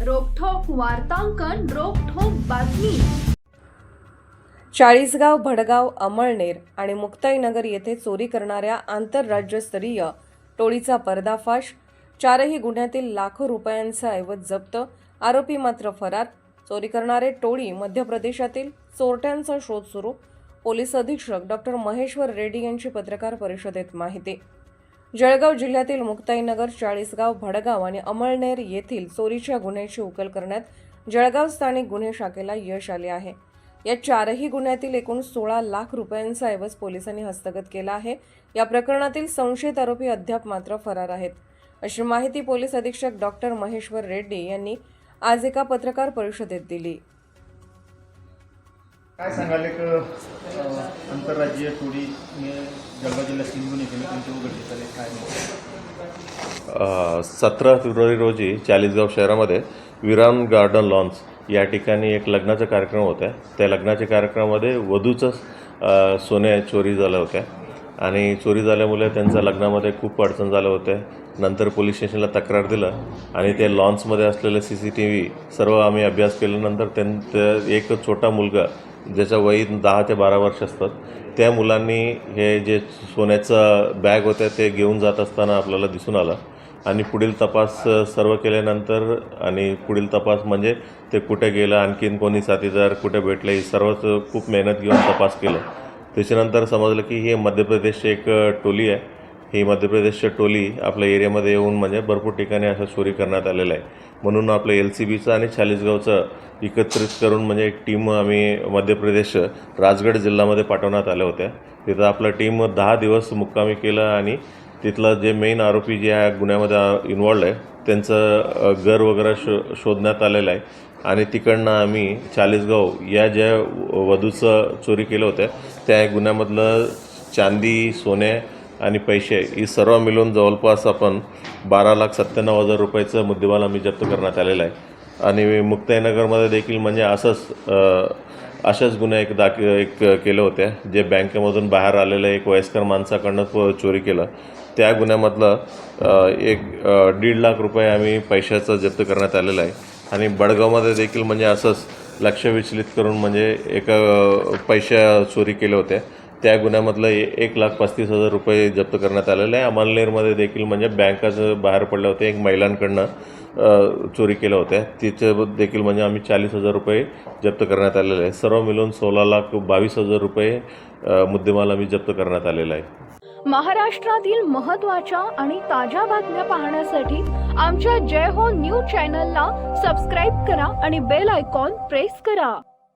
वार्तांकन रोखोक बातमी. चाळीसगाव भडगाव अमळनेर आणि मुक्ताईनगर येथे चोरी करणाऱ्या आंतरराज्यस्तरीय टोळीचा पर्दाफाश चारही गुन्ह्यातील लाखो रुपयांचा ऐवज जप्त आरोपी मात्र फरार. चोरी करणारे टोळी मध्य प्रदेशातील चोरट्यांचा शोध सुरू. पोलीस अधीक्षक डॉक्टर महेश्वर रेड्डी यांची पत्रकार परिषदेत माहिती. जळगाव जिल्ह्यातील मुक्ताईनगर चाळीसगाव भडगाव आणि अमळनेर येथील चोरीच्या गुन्ह्याची उकल करण्यात जळगाव स्थानिक गुन्हे शाखेला यश आले आहे. या चारही गुन्ह्यातील एकूण सोळा लाख रुपयांचा ऐवज पोलिसांनी हस्तगत केला आहे. या प्रकरणातील संशयित आरोपी अद्याप मात्र फरार आहेत. अशी माहिती पोलीस अधीक्षक डॉक्टर महेश्वर रेड्डी यांनी आज एका पत्रकार परिषदेत दिली. काय सांगाल एक आंतरराज्यीय टोळी जळगाव जिल्ह्यात तीन गुन्हे त्यांचे उघडकीस आले काय सतरा फेब्रुवारी रोजी चाळीसगाव शहरामध्ये विराम गार्डन लॉन्स या ठिकाणी एक लग्नाचा कार्यक्रम होता. त्या लग्नाच्या कार्यक्रमामध्ये वधूचं सोने चोरी झाल्या होत्या. आणि चोरी झाल्यामुळे त्यांच्या लग्नामध्ये खूप अडचण झाल्या होत्या नंतर पोलीस स्टेशनला तक्रार दिलं आणि ते लॉन्समध्ये असलेले सी सी टी व्ही सर्व आम्ही अभ्यास केल्यानंतर त्यां एक छोटा मुलगा ज्याचं वय दहा ते बारा वर्ष असतात त्या मुलांनी हे जे सोन्याचं बॅग होत्या ते घेऊन जात असताना आपल्याला दिसून आलं. आणि पुढील तपास सर्व केल्यानंतर आणि पुढील तपास म्हणजे ते कुठे गेलं आणखीन कोणी साथीदार कुठे भेटले हे सर्वच खूप मेहनत घेऊन तपास केलं. त्याच्यानंतर समजलं की हे मध्य प्रदेशची एक टोली आहे. ही मध्य प्रदेशची टोली आपल्या एरियामध्ये येऊन म्हणजे भरपूर ठिकाणी असं चोरी करण्यात आलेलं आहे. म्हणून आपलं एल सी बीचं आणि चाळीसगावचं एकत्रित करून म्हणजे एक टीम आम्ही मध्य प्रदेश राजगड जिल्ह्यामध्ये पाठवण्यात आल्या होत्या. तिथं आपलं टीम दहा दिवस मुक्कामी केलं आणि तिथलं जे मेन आरोपी जे या गुन्ह्यामध्ये इन्वॉल्ड आहे त्यांचं घर वगैरे शो शोधण्यात आलेलं आहे. आणि तिकडनं आम्ही चाळीसगाव या ज्या वधूचं चोरी केलं होतं त्या गुन्ह्यामधलं चांदी सोने आणि पैसे ही सर्व मिळून जवळपास आपण बारा लाख सत्त्याण्णव हजार रुपयाचं मुद्देमाल आम्ही जप्त करण्यात आलेला आहे. आणि मुक्ताईनगरमध्ये देखील म्हणजे असंच अशाच गुन्हा एक दाख एक केलं होत्या जे बँकेमधून बाहेर आलेलं एक वयस्कर माणसाकडनं चोरी केलं. त्या गुन्ह्यामधलं एक दीड लाख रुपये आम्ही पैशाचं जप्त करण्यात आलेलं आहे. आणि बडगावमध्ये देखील म्हणजे असंच लक्ष विचलित करून म्हणजे एका पैशा चोरी केले होते त्या गुन्ह्यामधलं एक लाख पस्तीस हजार रुपये जप्त करण्यात आलेलं आहे. अमलनेरमध्ये देखील म्हणजे बँकाचं बाहेर पडले होते एक महिलांकडनं. चोरी केल्या होत्या. तिचं देखील म्हणजे आम्ही चाळीस हजार रुपये जप्त करण्यात आलेले आहे. सर्व मिळून सोळा लाख बावीस हजार रुपये मुद्देमाल आम्ही जप्त करण्यात आलेला आहे. महाराष्ट्रातील महत्त्वाच्या आणि ताज्या बातम्या पाहण्यासाठी आमच्या जय हो न्यूज चॅनलला सबस्क्राईब करा आणि बेल आयकॉन प्रेस करा.